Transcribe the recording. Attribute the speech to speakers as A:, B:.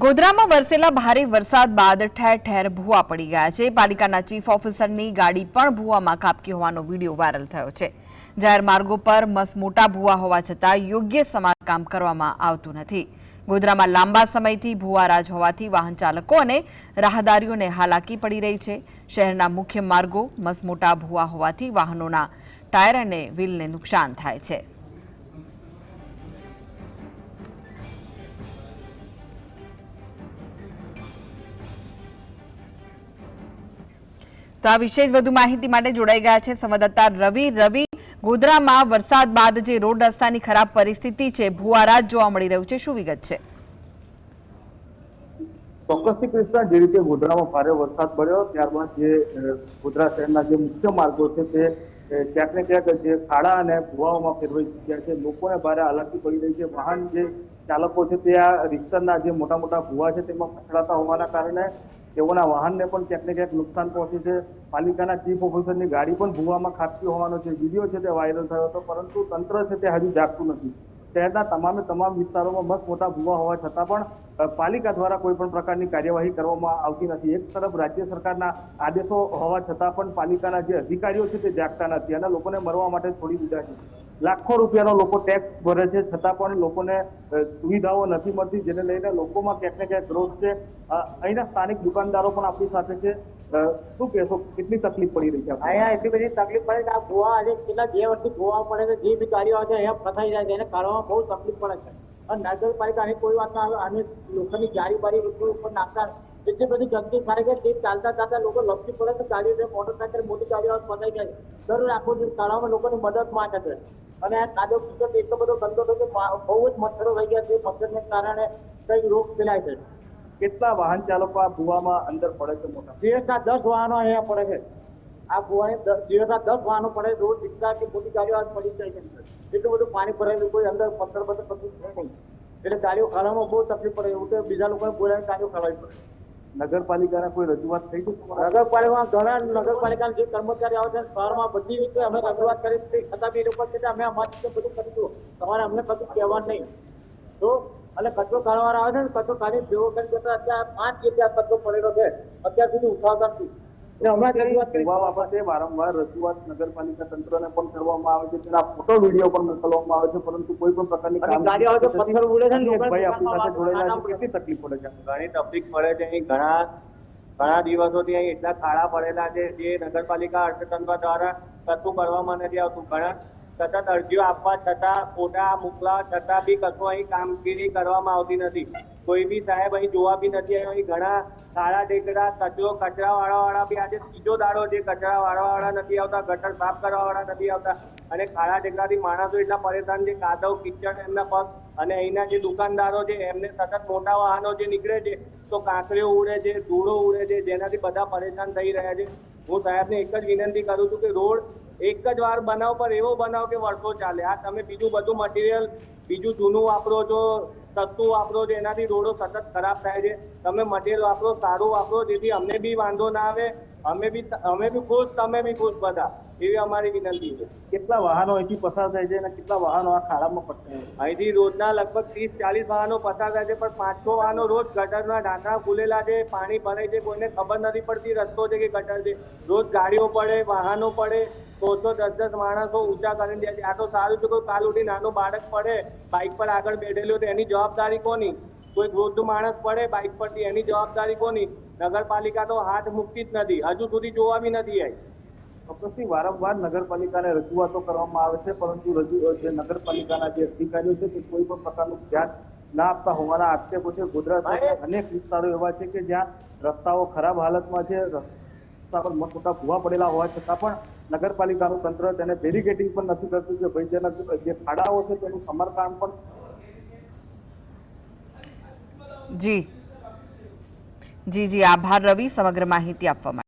A: ગોધરામાં વરસેલા ભારે વરસાદ બાદ ઠેર ઠેર ભૂવા પડી ગયા છે. પાલિકાના ચીફ ઓફિસરની ગાડી પણ ભૂવામાં કાપકી હોવાનો વીડિયો વાયરલ થયો છે. જાહેર માર્ગો પર મસ મોટા ભૂવા હોવા છતાં યોગ્ય સમારકામ કરવામાં આવતું નથી. ગોધરામાં લાંબા સમયથી ભૂવારાજ હોવાથી વાહન ચાલકો અને રાહદારીઓને હાલાકી પડી રહી છે. શહેરના મુખ્ય માર્ગો મસમોટા ભૂવા હોવાથી વાહનોના ટાયર અને વ્હીલને નુકસાન થાય છે. તો આ વિશે વધુ માહિતી માટે જોડાઈ ગયા છે સંવાદદાતા રવિ. રવિ, ગોધરામાં વરસાદ બાદ જે રોડ રસ્તાની ખરાબ પરિસ્થિતિ છે ભુવારાજ જોવા મળી રહ્યું છે. શું વિગત છે?
B: ચોક્કસથી કૃષ્ણ, જે રીતે ગોધરામાં ભારે વરસાદ પડ્યો, ત્યારબાદ જે ગોધરા શહેરના જે મુખ્ય માર્ગો છે તે ક્યાંક ને ક્યાંક જે ખાડા અને ભુવાઓમાં ફેરવાઈ ચૂક્યા છે. લોકોને ભારે હાલાકી પડી રહી છે. વાહન જે ચાલકો છે તે આ રિક્ષાના જે મોટા મોટા ભુવા છે તેમાં ફસડાતા હોવાના કારણે તેઓના વાહનને પણ ક્યાંક ને ક્યાંક નુકસાન પહોંચે છે. પાલિકાના ચીફ ઓફિસરની ગાડી પણ ભૂવામાં ખાબકી હોવાનો છે. વીડિયો છે તે વાયરલ થયો હતો, પરંતુ તંત્ર છે તે હજુ જાગતું નથી. શહેરના તમામે તમામ વિસ્તારોમાં મસ્ત મોટા ભૂવા હોવા છતાં પણ પાલિકા દ્વારા કોઈ પણ પ્રકારની કાર્યવાહી કરવામાં આવતી નથી. એક તરફ રાજ્ય સરકારના આદેશો હોવા છતાં પણ પાલિકાના જે અધિકારીઓ છે તે જાગતા નથી અને લોકોને મરવા માટે છોડી દીધા છે. લાખો રૂપિયાનો લોકો ટેક્સ ભરે છે. છતાં પણ લોકોને સુવિધાઓ નથી મળતી જેને લઈને લોકોમાં ક્યાંક ને ક્યાંક રોષ છે. અહીંના સ્થાનિક દુકાનદારો પણ આપણી સાથે છે. શું કહેશો? કેટલી તકલીફ પડી રહી છે
C: અહીંયા એટલી બધી તકલીફ પડે છે આ ગોવા આજે કેટલા બે વર્ષથી ગોવા પડે છે. જે બી ગાડીઓ આવે છે, અહીંયા ફસાઈ જાય છે. એને કાઢવામાં બહુ તકલીફ પડે છે. અને નગરપાલિકાની કોઈ વાત ના આવે અને લોકોની જારી બારી ઉપર નાખતા જેટલી બધી ગંદકી થાય છે, તે ચાલતા ચાલતા લોકો લપસી પડે તો ગાડીઓ. મોટરસાઇકલ મોટી ગાડીઓ ફસાઈ જાય દરરોજ આખો દિવસ કાઢવામાં લોકોની મદદ માંગે છે. અને આ કાદો કીચડ એટલો બધો ગંદો થયો કે બહુ જ મચ્છરો થઈ ગયા છે. મચ્છરને કારણે કઈ રોગ ફેલાય છે.
B: કેટલા વાહન ચાલકો આ ભૂવામાં અંદર પડે છે મોટા?
C: દિવસના દસ વાહનો અહીંયા પડે છે. આ ગુવાની દસ- દિવસના દસ વાહનો પડે રોડ રિક્ષા કે મોટી ગાડીઓ આજ પડી જાય છે. એટલું બધું પાણી ભરાયેલું કોઈ અંદર પથ્થર પથ્થર કશું છે નહીં. એટલે ગાડીઓ ખાવામાં બહુ તકલીફ પડે. એવું કે બીજા લોકોને બોલાવીને ગાડીઓ ખાવાવી પડે.
B: નગરપાલિકાને કોઈ રજૂઆત થઈ છે?
C: નગરપાલિકામાં ઘણા નગરપાલિકાના જે કર્મચારી આવે છે, શહેરમાં બધી રીતે અમે રજૂઆત કરી છે. છતાં બી લોકો છે અમે અમારી રીતે બધું કરીશું તમારે અમને કશું કહેવાનું નહીં. તો અને કચરો કાઢવાના આવે છે ને, કચરો કાઢી ભેગો કરી દેતા અત્યારે પાંચ જગ્યા કચરો પડેલો છે. અત્યાર સુધી ઉઠાવતા નથી.
B: બાબતે વારંવાર રજૂઆત નગરપાલિકા તંત્રને પણ કરવામાં આવે છે. તેના ફોટો વીડિયો પણ મોકલવામાં આવે છે. પરંતુ કોઈ પણ પ્રકારની
C: અને ગાડીઓ આવે તો પથ્થર ઉડે છે
B: ભાઈ આપણી સાથે જોડાયેલા કેટલી તકલીફ પડે છે?
D: ઘણી તકલીફ પડે છે. અહીં ઘણા ઘણા દિવસોથી અહીં એટલા ખાડા પડેલા છે જે નગરપાલિકા અર્થતંત્ર દ્વારા કશું કરવામાં નથી આવતું. ઘણા સતત અરજીઓ આપવા છતાં ફોટા મોકલાવા છતાં બી કશું અહીં કામગીરી કરવામાં આવતી નથી. કોઈ બી સાહેબ અહીં જોવા બી નથી આવ્યો. અહીં ઘણા ખાડા ટેકરા કચરો કચરા વાળા વાળા બી આજે ત્રીજો દાડો છે. કચરા વાળા વાળા નથી આવતા, ગટર સાફ કરવા વાળા નથી આવતા. અને ખાડા ટેકરાથી માણસો એટલા પરેશાન છે કાદવ કિચડ એમના પગ અને અહીંના જે દુકાનદારો છે, એમને સતત મોટા વાહનો જે નીકળે છે, તો કાંકરીઓ ઉડે છે, ધૂળો ઉડે છે, જેનાથી બધા પરેશાન થઈ રહ્યા છે. હું સાહેબને એક જ વિનંતી કરું છું કે રોડ એક જ વાર બનાવ પર એવો બનાવ કે વર્ષો ચાલે. આ તમે બીજું બધું મટીરિયલ બીજું જૂનું વાપરો છો સસ્તું વાપરો છો એનાથી રોડો સતત ખરાબ થાય છે. તમે મટીરિયલ વાપરો સારું વાપરો જેથી અમને બી વાંધો ના આવે. અમે બી અમે બી ખુશ તમે બી ખુશ બધા. એવી અમારી વિનંતી છે.
B: કેટલા વાહનો અહીંથી પસાર થાય છે અને કેટલા વાહનો આ ખાડામાં પડતા
D: અહીંથી રોજના લગભગ ત્રીસ ચાલીસ વાહનો પસાર થાય છે પણ પાંચ છ વાહનો રોજ ગટરના ઢાંકા ખુલેલા છે પાણી ભરાય છે કોઈને ખબર નથી પડતી રસ્તો છે કે ગટર છે. રોજ ગાડીઓ પડે વાહનો પડે. સો તો દસ દસ માણસો ઊંચા કરીને દે છે આ તો સારું છે કોઈ કાલ ઉઠી નાનું બાળક પડે બાઇક પર આગળ બેઠેલું તો એની જવાબદારી કોની? કોઈ વૃદ્ધ માણસ પડે બાઇક પરથી એની જવાબદારી કોની? નગરપાલિકા તો હાથ મૂકતી જ નથી. હજુ સુધી જોવા બી નથી આવી
B: ચોક્કસથી વારંવાર નગરપાલિકાને રજૂઆતો કરવામાં આવે છે પરંતુ રજૂ જે નગરપાલિકાના જે અધિકારીઓ છે તે કોઈ પણ પ્રકારનું ધ્યાન ના આપતા હોવાના આક્ષેપો છે. ગોધરા અનેક વિસ્તારો એવા છે કે જ્યાં રસ્તાઓ ખરાબ હાલતમાં છે રસ્તા પર મોટા ભૂવા પડેલા હોવા છતાં પણ નગરપાલિકાનું તંત્ર તેને બેરિકેટિંગ પણ નથી કરતું કે ભાઈ તેના જે ખાડાઓ છે તેનું સમારકામ પણ
A: જી. જી જી. આભાર રવિ, સમગ્ર માહિતી આપવા માટે.